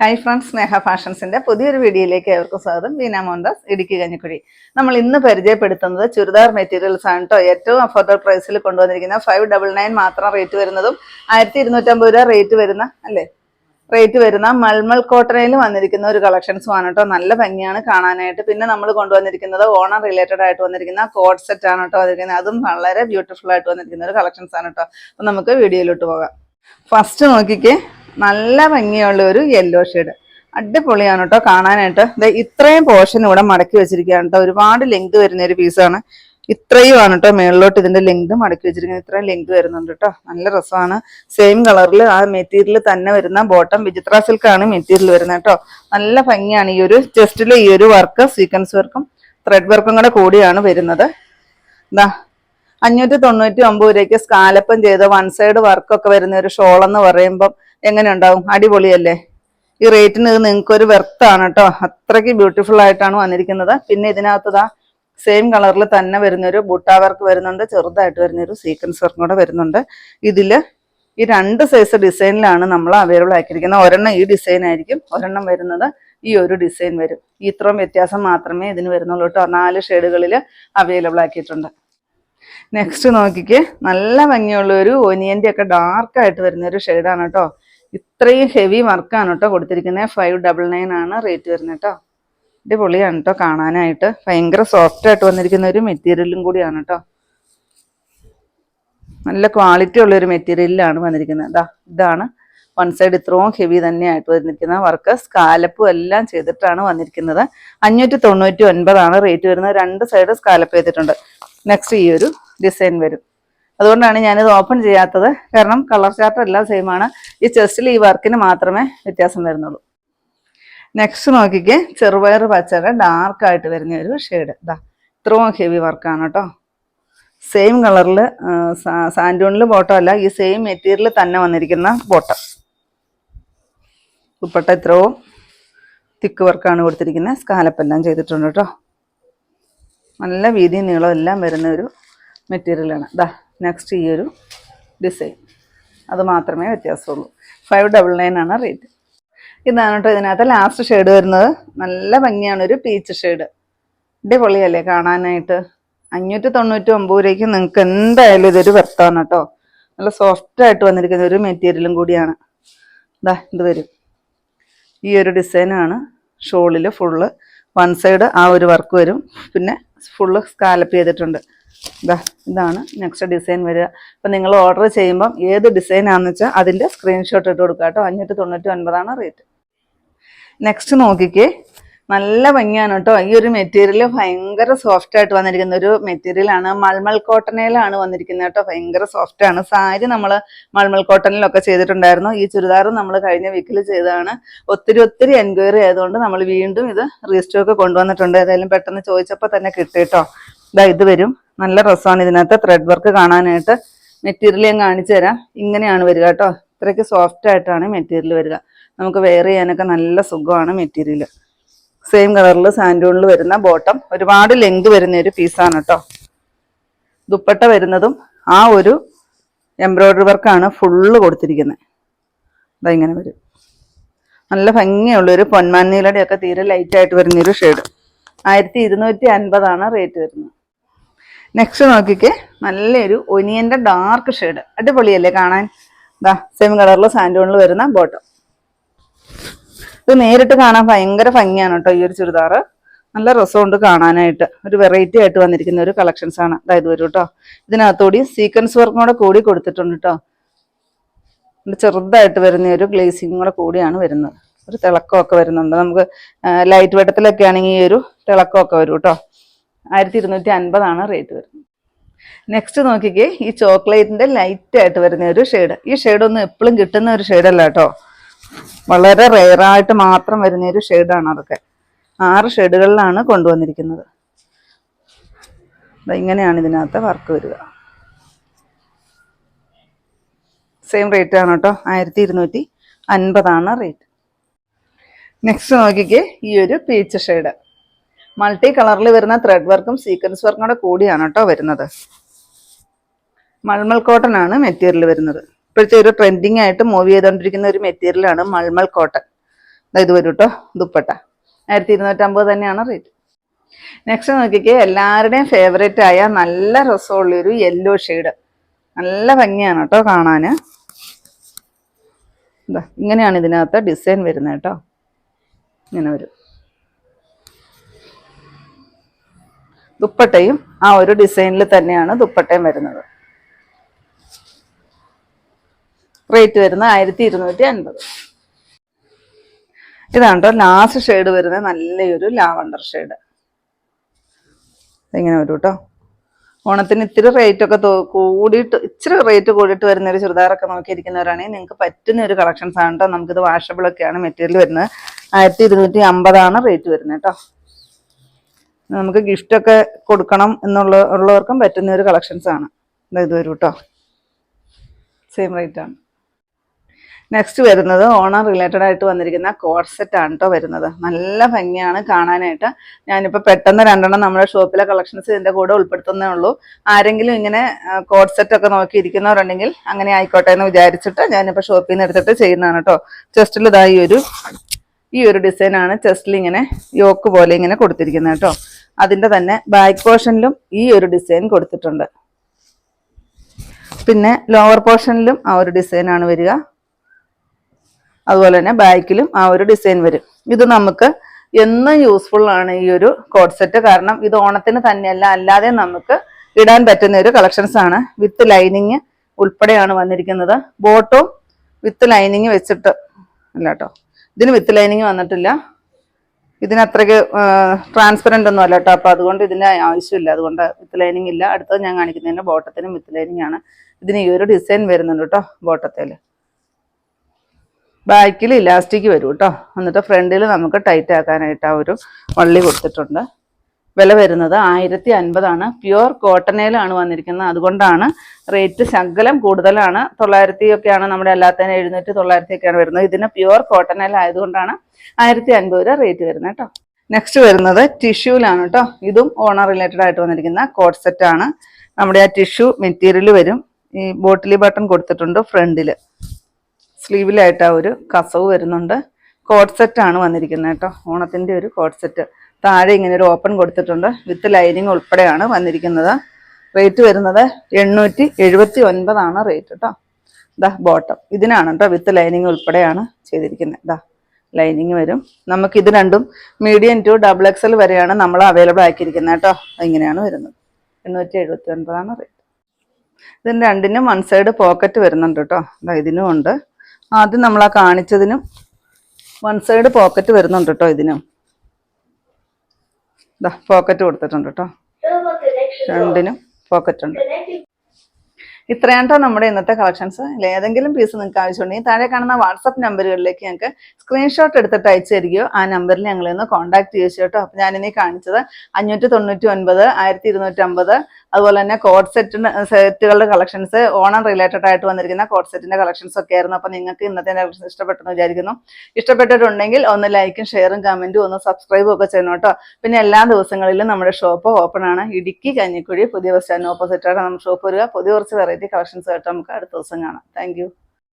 Hi friends സ്നേഹ ഫാഷൻസിന്റെ പുതിയൊരു വീഡിയോയിലേക്ക് ഏവർക്കും സ്വാഗതം. ബീന മോഹൻദാസ് ഇടുക്കി കഞ്ഞിക്കുഴി നമ്മൾ ഇന്ന് പരിചയപ്പെടുത്തുന്നത് ചുരിദാർ മെറ്റീരിയൽസ് ആണ് കേട്ടോ ഏറ്റവും അഫോർഡബിൾ പ്രൈസിൽ കൊണ്ടുവന്നിരിക്കുന്ന ഫൈവ് ഡബിൾ നയൻ മാത്രം റേറ്റ് വരുന്നതും ആയിരത്തി ഇരുന്നൂറ്റമ്പത് രൂപ റേറ്റ് വരുന്ന അല്ലേ? റേറ്റ് വരുന്ന മൾമൾ കോട്ടനയിൽ വന്നിരിക്കുന്ന ഒരു കളക്ഷൻസും ആണ് കേട്ടോ നല്ല ഭംഗിയാണ് കാണാനായിട്ട്. പിന്നെ നമ്മൾ കൊണ്ടുവന്നിരിക്കുന്നത് ഓണർ റിലേറ്റഡ് ആയിട്ട് വന്നിരിക്കുന്ന കോഡ് സെറ്റ് ആണ് കേട്ടോ വന്നിരിക്കുന്നത്. അതും വളരെ ബ്യൂട്ടിഫുൾ ആയിട്ട് വന്നിരിക്കുന്ന ഒരു കളക്ഷൻസ് ആണ് കേട്ടോ അപ്പം നമുക്ക് വീഡിയോയിലോട്ട് പോകാം. ഫസ്റ്റ് നോക്കിക്കേ. നല്ല ഭംഗിയുള്ള ഒരു യെല്ലോ ഷെയ്ഡ് അടിപൊളിയാണ് കേട്ടോ കാണാനായിട്ട്. ഇത്രയും പോർഷൻ ഇവിടെ മടക്കി വെച്ചിരിക്കുകയാണ് കേട്ടോ. ഒരുപാട് ലെങ്ത് വരുന്ന ഒരു പീസാണ് ഇത്രയും ആണ് കേട്ടോ മേളിലോട്ട് ഇതിന്റെ ലെങ്ത് മടക്കി വെച്ചിരിക്കുന്നത്. ഇത്രയും ലെങ്ത് വരുന്നുണ്ട് കേട്ടോ. നല്ല രസമാണ്. സെയിം കളറിൽ ആ മെറ്റീരിയൽ തന്നെ വരുന്ന ബോട്ടം വിചിത്ര സിൽക്ക് ആണ് മെറ്റീരിയൽ വരുന്നത് കേട്ടോ. നല്ല ഭംഗിയാണ് ഈ ഒരു ചെസ്റ്റിൽ ഈ ഒരു വർക്ക് സീക്വൻസ് വർക്കും ത്രെഡ് വർക്കും കൂടെ കൂടിയാണ് വരുന്നത്. എന്താ അഞ്ഞൂറ്റി തൊണ്ണൂറ്റി ഒമ്പത് രൂപയ്ക്ക് സ്കാലപ്പം ചെയ്ത വൺ സൈഡ് വർക്കൊക്കെ വരുന്ന ഒരു ഷോൾ എന്ന് പറയുമ്പം എങ്ങനെ ഉണ്ടാവും? അടിപൊളിയല്ലേ? ഈ റേറ്റിന് ഇത് ഒരു വെർത്താണ് കേട്ടോ അത്രയ്ക്ക് ബ്യൂട്ടിഫുൾ ആയിട്ടാണ് വന്നിരിക്കുന്നത്. പിന്നെ ഇതിനകത്തതാ സെയിം കളറിൽ തന്നെ വരുന്നൊരു ബുട്ടാ വർക്ക് വരുന്നുണ്ട്. ചെറുതായിട്ട് വരുന്നൊരു സീക്വൻസ് വർക്കും കൂടെ വരുന്നുണ്ട്. ഇതിൽ ഈ രണ്ട് സൈസ് ഡിസൈനിലാണ് നമ്മൾ അവൈലബിൾ ആക്കിയിരിക്കുന്നത്. ഒരെണ്ണം ഈ ഡിസൈൻ ആയിരിക്കും ഒരെണ്ണം വരുന്നത് ഈ ഒരു ഡിസൈൻ വരും. ഇത്രയും വ്യത്യാസം മാത്രമേ ഇതിന് വരുന്നുള്ളൂ കേട്ടോ നാല് ഷെയ്ഡുകളിൽ അവൈലബിൾ ആക്കിയിട്ടുണ്ട്. നെക്സ്റ്റ് നോക്കിക്ക്. നല്ല ഭംഗിയുള്ള ഒരു ഒനിയന്റെ ഒക്കെ ഡാർക്കായിട്ട് വരുന്ന ഒരു ഷെയ്ഡാണ് കേട്ടോ ഇത്രയും ഹെവി വർക്കാണ് കേട്ടോ കൊടുത്തിരിക്കുന്നത് ഫൈവ് ഡബിൾ നയൻ ആണ് റേറ്റ് വരുന്നത് കേട്ടോ അടിപൊളിയാണ് കേട്ടോ കാണാനായിട്ട്. ഭയങ്കര സോഫ്റ്റ് ആയിട്ട് വന്നിരിക്കുന്ന ഒരു മെറ്റീരിയലും കൂടിയാണ് കേട്ടോ നല്ല ക്വാളിറ്റി ഉള്ള ഒരു മെറ്റീരിയലിലാണ് വന്നിരിക്കുന്നത്. ഇതാ ഇതാണ്. വൺ സൈഡ് ഇത്രയും ഹെവി തന്നെയായിട്ട് വന്നിരിക്കുന്ന വർക്ക് സ്കാലപ്പും എല്ലാം ചെയ്തിട്ടാണ് വന്നിരിക്കുന്നത്. അഞ്ഞൂറ്റി തൊണ്ണൂറ്റി ഒൻപതാണ് റേറ്റ് വരുന്നത്. രണ്ട് സൈഡ് സ്കാലപ്പ് ചെയ്തിട്ടുണ്ട്. നെക്സ്റ്റ് ഈ ഒരു ഡിസൈൻ വരും. അതുകൊണ്ടാണ് ഞാനിത് ഓപ്പൺ ചെയ്യാത്തത്. കാരണം കളർ ചാർട്ട് എല്ലാം സെയിം ആണ്. ഈ ചെസ്റ്റിൽ ഈ വർക്കിന് മാത്രമേ വ്യത്യാസം വരുന്നുള്ളൂ. നെക്സ്റ്റ് നോക്കിക്കേ. ചെറുപയർ ഡാർക്ക് ആയിട്ട് വരുന്ന ഒരു ഷെയ്ഡ് ഇതാ ഇത്രയും ഹെവി വർക്കാണ് കേട്ടോ സെയിം കളറിൽ സാൻഡൂണിൽ ബോട്ടം അല്ല ഈ സെയിം മെറ്റീരിയൽ തന്നെ വന്നിരിക്കുന്ന ബോട്ടം ദുപ്പട്ട ഇത്രയും തിക്ക് വർക്കാണ് കൊടുത്തിരിക്കുന്നത്. സ്കാലപ്പെല്ലാം ചെയ്തിട്ടുണ്ട് കേട്ടോ നല്ല വീതിയും നീളം എല്ലാം വരുന്ന ഒരു മെറ്റീരിയലാണ് ദാ നെക്സ്റ്റ് ഈ ഒരു ഡിസൈൻ അത് മാത്രമേ വ്യത്യാസമുള്ളൂ. ഫൈവ് ഡബിൾ നയൻ ആണ് റേറ്റ് ഇതാണ് കേട്ടോ ഇതിനകത്ത് ലാസ്റ്റ് ഷെയ്ഡ് വരുന്നത്. നല്ല ഭംഗിയാണ്. ഒരു പീച്ച് ഷെയ്ഡ് അടിപൊളിയല്ലേ കാണാനായിട്ട്? അഞ്ഞൂറ്റി തൊണ്ണൂറ്റി ഒമ്പത് രൂപയ്ക്ക് നിങ്ങൾക്ക് എന്തായാലും ഇതൊരു വെർത്താണ് കേട്ടോ. നല്ല സോഫ്റ്റ് ആയിട്ട് വന്നിരിക്കുന്ന ഒരു മെറ്റീരിയലും കൂടിയാണ്. ഇതാ ഇത് വരും. ഈ ഒരു ഡിസൈനാണ് ഷോളിൽ ഫുള്ള് വൺ സൈഡ് ആ ഒരു വർക്ക് വരും. പിന്നെ ഫുള്ള് സ്കാലപ്പ് ചെയ്തിട്ടുണ്ട്. ഇതാ ഇതാണ് നെക്സ്റ്റ് ഡിസൈൻ വരിക. അപ്പം നിങ്ങൾ ഓർഡർ ചെയ്യുമ്പം ഏത് ഡിസൈൻ ആണെന്ന് വെച്ചാൽ അതിന്റെ സ്ക്രീൻഷോട്ട് ഇട്ട് കൊടുക്കുക കേട്ടോ. അഞ്ഞൂറ്റി തൊണ്ണൂറ്റി ഒൻപതാണ് റേറ്റ് നെക്സ്റ്റ് നോക്കിക്കേ. നല്ല ഭംഗിയാണ് കേട്ടോ. ഈ ഒരു മെറ്റീരിയൽ ഭയങ്കര സോഫ്റ്റ് ആയിട്ട് വന്നിരിക്കുന്ന ഒരു മെറ്റീരിയലാണ് മൾമൾ കോട്ടണയിലാണ് വന്നിരിക്കുന്നത് കേട്ടോ. ഭയങ്കര സോഫ്റ്റ് ആണ്. സാരി നമ്മൾ മൾമൾ കോട്ടണിലൊക്കെ ചെയ്തിട്ടുണ്ടായിരുന്നു. ഈ ചുരിദാർ നമ്മൾ കഴിഞ്ഞ വീക്കിൽ ചെയ്തതാണ്. ഒത്തിരി ഒത്തിരി എൻക്വയറി ആയതുകൊണ്ട് നമ്മൾ വീണ്ടും ഇത് റീസ്റ്റോക്ക് കൊണ്ടുവന്നിട്ടുണ്ട്. ഏതായാലും പെട്ടെന്ന് ചോദിച്ചപ്പോൾ തന്നെ കിട്ടി കേട്ടോ. ഇതാ ഇത് വരും. നല്ല രസമാണ് ഇതിനകത്ത് ത്രെഡ് വർക്ക് കാണാനായിട്ട്. മെറ്റീരിയൽ ഞാൻ കാണിച്ചു തരാം. ഇങ്ങനെയാണ് വരിക കേട്ടോ. ഇത്രയ്ക്ക് സോഫ്റ്റ് ആയിട്ടാണ് മെറ്റീരിയൽ വരിക. നമുക്ക് വെയർ ചെയ്യാനൊക്കെ നല്ല സുഖമാണ് മെറ്റീരിയൽ സെയിം കളറിൽ സാൻഡൂണിൽ വരുന്ന ബോട്ടം ഒരുപാട് ലെങ്ത് വരുന്ന ഒരു പീസാണ് കേട്ടോ. ദുപ്പട്ട വരുന്നതും ആ ഒരു എംബ്രോയ്ഡറി വർക്കാണ് ഫുള്ള് കൊടുത്തിരിക്കുന്നത്. ഇതാ ഇങ്ങനെ വരും. നല്ല ഭംഗിയുള്ളൊരു ഒക്കെ തീരെ ലൈറ്റായിട്ട് വരുന്ന ഒരു ഷെയ്ഡ് ആയിരത്തി ഇരുന്നൂറ്റി അൻപതാണ് റേറ്റ് വരുന്നത്. നെക്സ്റ്റ് നോക്കിക്കേ. നല്ലൊരു ഒനിയന്റെ ഡാർക്ക് ഷെയ്ഡ് അടിപൊളിയല്ലേ കാണാൻ? ദാ സെയിം കളറിൽ സാൻഡോണിൽ വരുന്ന ബോട്ടം ഇത് നേരിട്ട് കാണാൻ ഭയങ്കര ഭംഗിയാണ് കേട്ടോ ഈ ഒരു ചുരിദാറ് നല്ല രസമുണ്ട് കാണാനായിട്ട്. ഒരു വെറൈറ്റി ആയിട്ട് വന്നിരിക്കുന്ന ഒരു കളക്ഷൻസ് ആണ്. അതായത് വരും കേട്ടോ ഇതിനകത്തോടി സീക്വൻസ് വർക്കും കൂടെ കൂടി കൊടുത്തിട്ടുണ്ട് കേട്ടോ ചെറുതായിട്ട് വരുന്ന ഒരു ഗ്ലേസിംഗ് കൂടെ കൂടിയാണ് വരുന്നത്. ഒരു തിളക്കമൊക്കെ വരുന്നുണ്ട്. നമുക്ക് ലൈറ്റ് വെട്ടത്തിലൊക്കെ ആണെങ്കിൽ ഈ ഒരു തിളക്കമൊക്കെ വരും കേട്ടോ ആയിരത്തി ഇരുന്നൂറ്റി അൻപതാണ് റേറ്റ് വരുന്നത്. നെക്സ്റ്റ് നോക്കിക്കേ ഈ ചോക്ലേറ്റിന്റെ ലൈറ്റ് ആയിട്ട് വരുന്ന ഒരു ഷെയ്ഡ് ഈ ഷെയ്ഡ് ഒന്നും എപ്പോഴും കിട്ടുന്ന ഒരു ഷെയ്ഡല്ല കേട്ടോ വളരെ റെയറായിട്ട് മാത്രം വരുന്ന ഒരു ഷെയ്ഡാണ് അതൊക്കെ. ആറ് ഷെയ്ഡുകളിലാണ് കൊണ്ടുവന്നിരിക്കുന്നത്. ഇങ്ങനെയാണ് ഇതിനകത്ത് വർക്ക് വരിക. സെയിം റേറ്റ് ആണ് കേട്ടോ ആയിരത്തി ഇരുന്നൂറ്റി അൻപതാണ് റേറ്റ് നെക്സ്റ്റ് നോക്കിക്കേ ഈ ഒരു പീച്ച് ഷെയ്ഡ് മൾട്ടി കളറിൽ വരുന്ന ത്രെഡ് വർക്കും സീക്വൻസ് വർക്കും കൂടെ കൂടിയാണ് കേട്ടോ വരുന്നത്. മൾമൽ കോട്ടൺ ആണ് മെറ്റീരിയൽ വരുന്നത്. ഇപ്പോഴത്തെ ഒരു ട്രെൻഡിങ് ആയിട്ട് മൂവ് ചെയ്തുകൊണ്ടിരിക്കുന്ന ഒരു മെറ്റീരിയൽ ആണ് മൾമൽ കോട്ടൺ ഇത് വരും കേട്ടോ ദുപ്പട്ട. ആയിരത്തി ഇരുന്നൂറ്റമ്പത് തന്നെയാണ് റേറ്റ് നെക്സ്റ്റ് നോക്കിക്കേ എല്ലാവരുടെയും ഫേവറേറ്റ് ആയ നല്ല രസമുള്ളൊരു യെല്ലോ ഷെയ്ഡ് നല്ല ഭംഗിയാണ് കേട്ടോ കാണാൻ ഇങ്ങനെയാണ് ഇതിനകത്ത് ഡിസൈൻ വരുന്നത് കേട്ടോ ഇങ്ങനെ വരും. ദുപ്പട്ടയും ആ ഒരു ഡിസൈനിൽ തന്നെയാണ് ദുപ്പട്ടയും വരുന്നത്. റേറ്റ് വരുന്നത് ആയിരത്തി ഇരുന്നൂറ്റി അൻപത് ഇതാണ് കേട്ടോ ലാസ്റ്റ് ഷെയ്ഡ് വരുന്നത്. നല്ലൊരു ലാവണ്ടർ ഷെയ്ഡ് ഇങ്ങനെ വരും കേട്ടോ ഓണത്തിന് ഇത്തിരി റേറ്റ് ഒക്കെ കൂടിയിട്ട് ഇച്ചിരി റേറ്റ് കൂടിയിട്ട് വരുന്ന ഒരു ചുരിദാറൊക്കെ നോക്കിയിരിക്കുന്നവരാണെങ്കിൽ നിങ്ങൾക്ക് പറ്റുന്ന ഒരു കളക്ഷൻസ് ആണ് കേട്ടോ നമുക്കിത് വാഷബിളൊക്കെയാണ് മെറ്റീരിയൽ വരുന്നത്. ആയിരത്തി ഇരുന്നൂറ്റി അമ്പതാണ് റേറ്റ് വരുന്നത് കേട്ടോ നമുക്ക് ഗിഫ്റ്റ് ഒക്കെ കൊടുക്കണം എന്നുള്ള ഉള്ളവർക്കും പറ്റുന്ന ഒരു കളക്ഷൻസ് ആണ്. ഇത് വരും കേട്ടോ സെയിം റേറ്റ് ആണ്. നെക്സ്റ്റ് വരുന്നത് ഓണർ റിലേറ്റഡ് ആയിട്ട് വന്നിരിക്കുന്ന കോഡ്സെറ്റ് ആണ് കേട്ടോ വരുന്നത്. നല്ല ഭംഗിയാണ് കാണാനായിട്ട്. ഞാനിപ്പോൾ പെട്ടെന്ന് രണ്ടെണ്ണം നമ്മുടെ ഷോപ്പിലെ കളക്ഷൻസ് ഇതിന്റെ കൂടെ ഉൾപ്പെടുത്തുന്നേ ഉള്ളൂ. ആരെങ്കിലും ഇങ്ങനെ കോഡ്സെറ്റ് ഒക്കെ നോക്കിയിരിക്കുന്നവരുണ്ടെങ്കിൽ അങ്ങനെ ആയിക്കോട്ടെ എന്ന് വിചാരിച്ചിട്ട് ഞാനിപ്പോൾ ഷോപ്പിൽ നിന്ന് എടുത്തിട്ട് ചെയ്യുന്നതാണ് കേട്ടോ ചെസ്റ്റിൽ ഇതായി ഒരു ഈ ഒരു ഡിസൈനാണ് ചെസ്റ്റിൽ ഇങ്ങനെ യോക്ക് പോലെ ഇങ്ങനെ കൊടുത്തിരിക്കുന്നത് കേട്ടോ അതിന്റെ തന്നെ ബാക്ക് പോർഷനിലും ഈ ഒരു ഡിസൈൻ കൊടുത്തിട്ടുണ്ട്. പിന്നെ ലോവർ പോർഷനിലും ആ ഒരു ഡിസൈനാണ് വരിക. അതുപോലെ തന്നെ ബാക്കിലും ആ ഒരു ഡിസൈൻ വരും. ഇത് നമുക്ക് എന്നും യൂസ്ഫുൾ ആണ് ഈ ഒരു കോഡ് സെറ്റ് കാരണം ഇത് ഓണത്തിന് തന്നെയല്ല അല്ലാതെ നമുക്ക് ഇടാൻ പറ്റുന്ന ഒരു കളക്ഷൻസ് ആണ്. വിത്ത് ലൈനിങ് ഉൾപ്പെടെയാണ് വന്നിരിക്കുന്നത്. ബോട്ടും വിത്ത് ലൈനിങ് വെച്ചിട്ട് അല്ല കേട്ടോ ഇതിന് വിത്ത് ലൈനിങ് വന്നിട്ടില്ല. ഇതിന് അത്രയ്ക്ക് ട്രാൻസ്പെറന്റ് ഒന്നും അല്ല കേട്ടോ അപ്പോൾ അതുകൊണ്ട് ഇതിന് ആവശ്യമില്ല. അതുകൊണ്ട് വിത്ത് ലൈനിങ് ഇല്ല. അടുത്തത് ഞാൻ കാണിക്കുന്നതിന് ബോട്ടത്തിനും വിത്ത് ലൈനിങ് ആണ്. ഇതിന് ഈ ഒരു ഡിസൈൻ വരുന്നുണ്ട് കേട്ടോ ബോട്ടത്തിൽ. ബാക്കിൽ ഇലാസ്റ്റിക് വരും കേട്ടോ എന്നിട്ട് ഫ്രണ്ടിൽ നമുക്ക് ടൈറ്റ് ആക്കാനായിട്ട് ആ ഒരു വള്ളി കൊടുത്തിട്ടുണ്ട്. വില വരുന്നത് ആയിരത്തി അൻപതാണ് പ്യുവർ കോട്ടനേലാണ് വന്നിരിക്കുന്നത്. അതുകൊണ്ടാണ് റേറ്റ് ശകലം കൂടുതലാണ്. തൊള്ളായിരത്തി ഒക്കെയാണ് നമ്മുടെ അല്ലാത്തതിന് എഴുന്നൂറ്റി തൊള്ളായിരത്തി ഒക്കെയാണ് വരുന്നത്. ഇതിന് പ്യുവർ കോട്ടനേൽ ആയതുകൊണ്ടാണ് ആയിരത്തി അൻപത് രൂപ റേറ്റ് വരുന്നത് കേട്ടോ. നെക്സ്റ്റ് വരുന്നത് ടിഷ്യൂലാണ് കേട്ടോ. ഇതും ഓണർ റിലേറ്റഡ് ആയിട്ട് വന്നിരിക്കുന്ന കോട്ട് സെറ്റ് ആണ്. നമ്മുടെ ആ ടിഷ്യൂ മെറ്റീരിയൽ വരും. ഈ ബോട്ടിലി ബട്ടൺ കൊടുത്തിട്ടുണ്ട് ഫ്രണ്ടിൽ സ്ലീവിലായിട്ട് ആ ഒരു കസവ് വരുന്നുണ്ട്. കോട്ട് സെറ്റ് ആണ് വന്നിരിക്കുന്നത് കേട്ടോ. ഓണത്തിന്റെ ഒരു കോട്ട് സെറ്റ് താഴെ ഇങ്ങനെ ഒരു ഓപ്പൺ കൊടുത്തിട്ടുണ്ട്. വിത്ത് ലൈനിങ് ഉൾപ്പെടെയാണ് വന്നിരിക്കുന്നത്. റേറ്റ് വരുന്നത് എണ്ണൂറ്റി എഴുപത്തി ഒൻപതാണ് റേറ്റ് കേട്ടോ ദാ ബോട്ടം ഇതിനാണ് കേട്ടോ വിത്ത് ലൈനിങ് ഉൾപ്പെടെയാണ് ചെയ്തിരിക്കുന്നത്. ദാ ലൈനിങ് വരും. നമുക്ക് ഇത് രണ്ടും മീഡിയം ടു ഡബിൾ എക്സൽ വരെയാണ് നമ്മൾ അവൈലബിൾ ആക്കിയിരിക്കുന്നത് കേട്ടോ ഇങ്ങനെയാണ് വരുന്നത്. എണ്ണൂറ്റി എഴുപത്തി ഒൻപതാണ് റേറ്റ് ഇതിന് രണ്ടിനും വൺ സൈഡ് പോക്കറ്റ് വരുന്നുണ്ട് കേട്ടോ ദാ ഇതിനും ഉണ്ട്. ആദ്യം നമ്മൾ ആ കാണിച്ചതിനും വൺ സൈഡ് പോക്കറ്റ് വരുന്നുണ്ട് കേട്ടോ ഇതിനും. ദാ പോക്കറ്റ് കൊടുത്തിട്ടുണ്ട് കേട്ടോ രണ്ടിനും പോക്കറ്റ് ഉണ്ട്. ഇത്രയാണ് കേട്ടോ നമ്മുടെ ഇന്നത്തെ കളക്ഷൻസ് അല്ലെ ഏതെങ്കിലും പീസ് നിങ്ങൾക്ക് ആവശ്യമുണ്ടെങ്കിൽ താഴെ കാണുന്ന വാട്സപ്പ് നമ്പറുകളിലേക്ക് ഞങ്ങൾക്ക് സ്ക്രീൻഷോട്ട് എടുത്തിട്ട് അയച്ചു തരികയോ ആ നമ്പറിൽ ഞങ്ങളെ ഒന്ന് കോൺടാക്ട് ചെയ്യുക കേട്ടോ അപ്പോൾ ഞാനിനി കാണിച്ചത് അഞ്ഞൂറ്റി തൊണ്ണൂറ്റി ഒൻപത് ആയിരത്തി ഇരുന്നൂറ്റി അമ്പത് അതുപോലെ തന്നെ കോഡ് സെറ്റിന് സെറ്റുകളുടെ കളക്ഷൻസ് ഓണം റിലേറ്റഡ് ആയിട്ട് വന്നിരിക്കുന്ന കോഡ് സെറ്റിന്റെ കളക്ഷൻസ് ഒക്കെ ആയിരുന്നു. അപ്പോൾ നിങ്ങൾക്ക് ഇന്നത്തെ കളക്ഷൻ ഇഷ്ടപ്പെട്ടെന്ന് വിചാരിക്കുന്നു. ഇഷ്ടപ്പെട്ടിട്ടുണ്ടെങ്കിൽ ഒന്ന് ലൈക്കും ഷെയറും കമന്റും ഒന്ന് സബ്സ്ക്രൈബും ഒക്കെ ചെയ്യണം കേട്ടോ. പിന്നെ എല്ലാ ദിവസങ്ങളിലും നമ്മുടെ ഷോപ്പ് ഓപ്പൺ ആണ്. ഇടുക്കി കഞ്ഞിക്കുഴി പുതിയ ബസ് സ്റ്റാൻഡിന് ഓപ്പോസിറ്റ് ആണ് നമ്മുടെ ഷോപ്പ് വരിക. പുതിയ കുറച്ച് വെറൈറ്റി കളക്ഷൻസ് കേട്ടോ നമുക്ക് അടുത്ത ദിവസം കാണാം. താങ്ക്